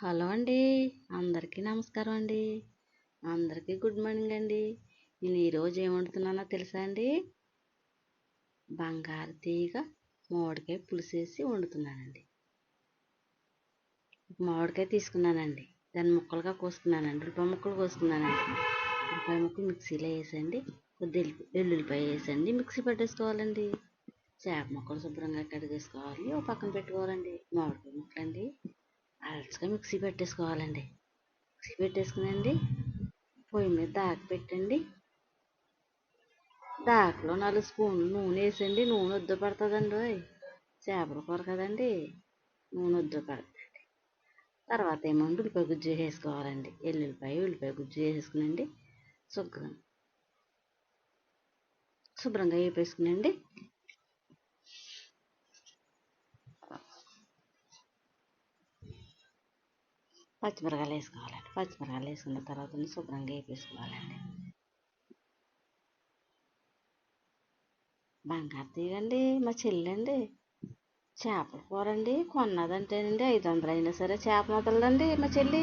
Hello అండి. అందరికీ నమస్కారం అండి. అందరికీ గుడ్ మార్నింగ్ అండి. నేను ఈరోజు ఏం వండుతున్నానో తెలుసా అండి? బంగారు తీగ మామిడికాయ పులుసేసి వండుతున్నానండి. మామిడికాయ తీసుకున్నానండి. దాన్ని ముక్కలుగా కోసుకున్నానండి. రూపాయి ముక్కలు కోసుకున్నానండి. రూపాయి ముక్కలు మిక్సీలో వేసండి. కొద్ది వెల్లుల్లిపాయ వేసండి. మిక్సీ పట్టేసుకోవాలండి. చేప ముక్కలు శుభ్రంగా కడిగేసుకోవాలి. ఓ పక్కన పెట్టుకోవాలండి. మామిడికాయ ముక్కలండి. అలచగా మిక్సీ పెట్టేసుకోవాలండి. మిక్సీ పెట్టేసుకునండి. పొయ్యి మీద దాక పెట్టండి. దాకలో నాలుగు స్పూన్లు నూనె వేసండి. నూనె వద్దు పడుతుందండి చేపల కూర కదండి. నూనె వద్దు పడుతుంది తర్వాత ఏమో ఉల్లిపాయ గుజ్జు వేసుకోవాలండి. ఎల్లుల్లిపాయ ఉల్లిపాయ గుజ్జు వేసుకునండి శుభ్రం శుభ్రంగా వేపేసుకునండి. పచ్చిమిరకాయలు వేసుకోవాలండి. పచ్చిమిరకాయలు వేసుకున్న తర్వాత శుభ్రంగా వేపేసుకోవాలండి. బంగారు తీగండి మా చెల్లండి. చేపల కూర అండి కొన్నదంటేనండి ఐదు వందలు అయినా సరే చేప మొదలండి మా చెల్లి.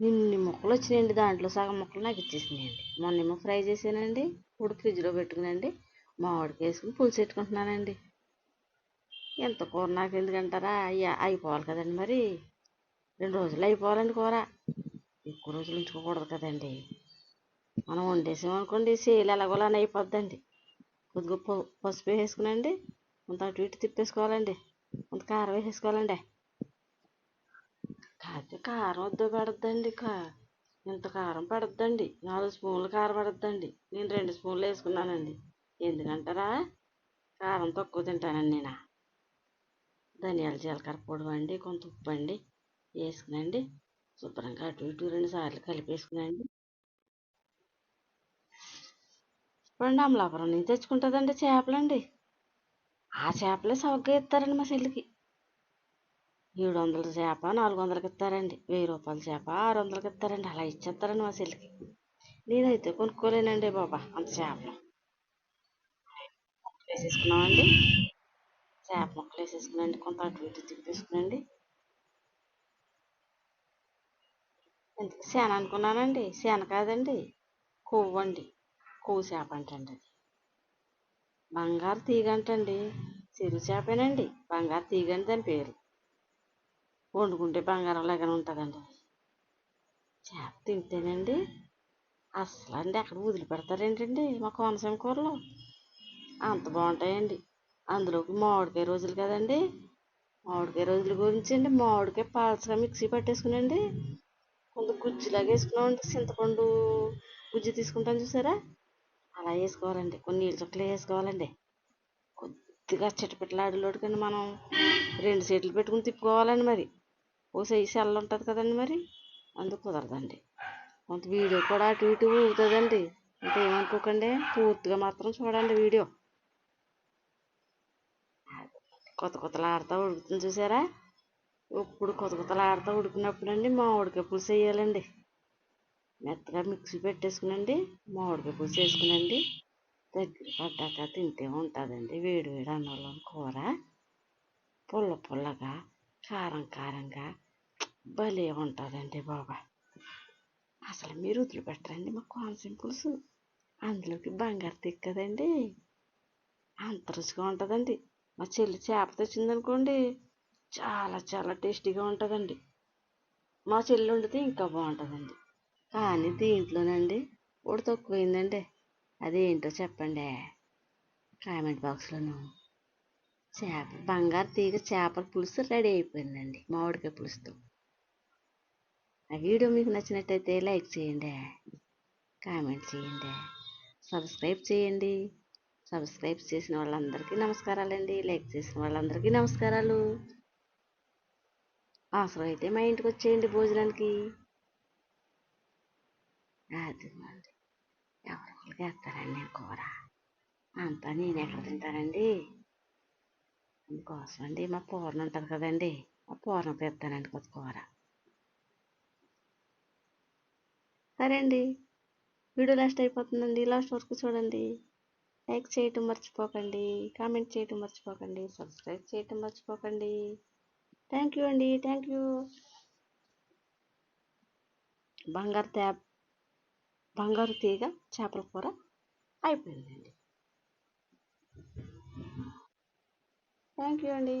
ఇన్ని ముక్కలు వచ్చినాయండి దాంట్లో సగం ముక్కలు నాకు ఇచ్చేసినాయండి. మొన్నేమో ఫ్రై చేసానండి ఇప్పుడు ఫ్రిడ్జ్లో పెట్టుకునండి మామిడికి వేసుకుని పులుసు పెట్టుకుంటున్నానండి. ఎంత కూర నాకు ఎందుకంటారా? అయ్యా అయిపోవాలి కదండి మరి. రెండు రోజులు అయిపోవాలండి కూర. ఎక్కువ రోజులు ఉంచుకోకూడదు కదండి. మనం వండేసామనుకోండి సేలు ఎలాగోలా అయిపోద్దండి. కొద్దిగా పసుపు వేసుకునండి కొంత అటు ఇటు తిప్పేసుకోవాలండి కొంత కారం వేసేసుకోవాలండి. కాకపోతే కారం వద్ద పెడద్దండి కా ఇంత కారం పడద్దండి. నాలుగు స్పూన్లు కారం పడద్దండి. నేను రెండు స్పూన్లు వేసుకున్నానండి. ఎందుకంటారా? కారం తక్కువ తింటానండి నేను. ధనియాల జీలకర్ర పొడి అండి కొంత ఉప్పు అండి. వేసుకునండి. శుభ్రంగా అటు ఇటు రెండు సార్లు కలిపేసుకునండి. ఇప్పుడు అమలాపురం నుంచి తెచ్చుకుంటుందండి చేపలండి. ఆ చేపలే సవగ్గా ఇస్తారండి మా చెల్లికి ఏడు వందల చేప నాలుగు వందలకి ఇస్తారండి. వెయ్యి రూపాయల చేప ఆరు వందలకి ఇస్తారండి. అలా ఇచ్చేస్తారండి మా చెల్లికి నేనైతే కొనుక్కోలేనండి బాబా అంత చేపలు వేసేసుకున్నామండి. చేప ముక్కలు వేసేసుకునండి కొంత అటు ఇటు తిప్పేసుకునండి శన అనుకున్నానండి శన కాదండి కొవ్వు అండి కొవ్వు చేప అంటండి అది. బంగారు తీగ అంటండి చెరువు చేపేనండి. బంగారు తీగ అని దాని పేరు. వండుకుంటే బంగారం లాగానే ఉంటుందండి చేప తింటేనండి అసలు అండి అక్కడ వదిలిపెడతారేంటండి మా కోనసీమ కూరలో? అంత బాగుంటాయండి. అందులోకి మామిడికాయ రోజులు కదండి. మామిడికాయ రోజుల గురించి అండి మామిడికాయ పాలసగా మిక్సీ పట్టేసుకునండి. ముందు గుజ్జులాగా వేసుకున్నామంటే చింతపండు గుజ్జు తీసుకుంటాం చూసారా? అలా వేసుకోవాలండి. కొన్ని నీళ్ళు చుక్కలు వేసుకోవాలండి. కొద్దిగా చిటపిటలాడలోడుకండి మనం. రెండు సీట్లు పెట్టుకుని తిప్పుకోవాలండి మరి. ఓ సైజు ఉంటుంది కదండి మరి. అందుకు కుదరదండి. కొంత వీడియో కూడా అటు ఇటు ఊగుతుందండి. అంటే ఏమనుకోకండి పూర్తిగా మాత్రం చూడండి వీడియో. కొత్త కొత్తలు ఆడుతూ ఉడుకుతుంది చూసారా? ఇప్పుడు కొత్త కొత్తలాడుతూ ఉడికినప్పుడు అండి మామిడికాయ పులుసు వేయాలండి. మెత్తగా మిక్సీ పెట్టేసుకునండి మామిడికాయ పులుసు వేసుకునండి. దగ్గర పడ్డాక తింటే ఉంటుందండి వేడి వేడి అన్నంలో కూర. పుల్ల పుల్లగా కారం కారంగా భలే ఉంటుందండి బాబా. అసలు మీరు వదిలిపెట్టరండి మా కోనసీమ పులుసు. అందులోకి బంగారు తిక్కదండి అంత రుచిగా ఉంటుందండి. మా చెల్లి చేప తెచ్చిందనుకోండి చాలా చాలా టేస్టీగా ఉంటుందండి. మా చెల్లి వండితే ఇంకా బాగుంటుందండి. కానీ దీంట్లోనండి ఒకటి తక్కువైందండి. అదేంటో చెప్పండి. కామెంట్ బాక్స్లోను చేప బంగారు తీగ చేపల పులుసు రెడీ అయిపోయిందండి మామిడికాయ పులుసుతో. ఆ వీడియో మీకు నచ్చినట్టయితే లైక్ చేయండి కామెంట్ చేయండి సబ్స్క్రైబ్ చేయండి. సబ్స్క్రైబ్ చేసిన వాళ్ళందరికీ నమస్కారాలండి. లైక్ చేసిన వాళ్ళందరికీ నమస్కారాలు. అవసరం అయితే మా ఇంటికి వచ్చేయండి భోజనానికి. అదిగోండి. ఎవరికి వేస్తారండి కూర? అంతా నేను ఎక్కడ తింటానండి. అందుకోసం అండి మా పూర్ణ ఉంటుంది కదండి. మా పూర్ణ తెస్తానండి కొత్త కూర. సరే అండి. వీడియో లాస్ట్ అయిపోతుందండి. లాస్ట్ వరకు చూడండి. లైక్ చేయటం మర్చిపోకండి. కామెంట్ చేయటం మర్చిపోకండి. సబ్స్క్రైబ్ చేయటం మర్చిపోకండి. థ్యాంక్ యూ అండి థ్యాంక్ యూ బంగారు తే బంగారు తీగ చేపల కూర అయిపోయిందండి. థ్యాంక్ యూ అండి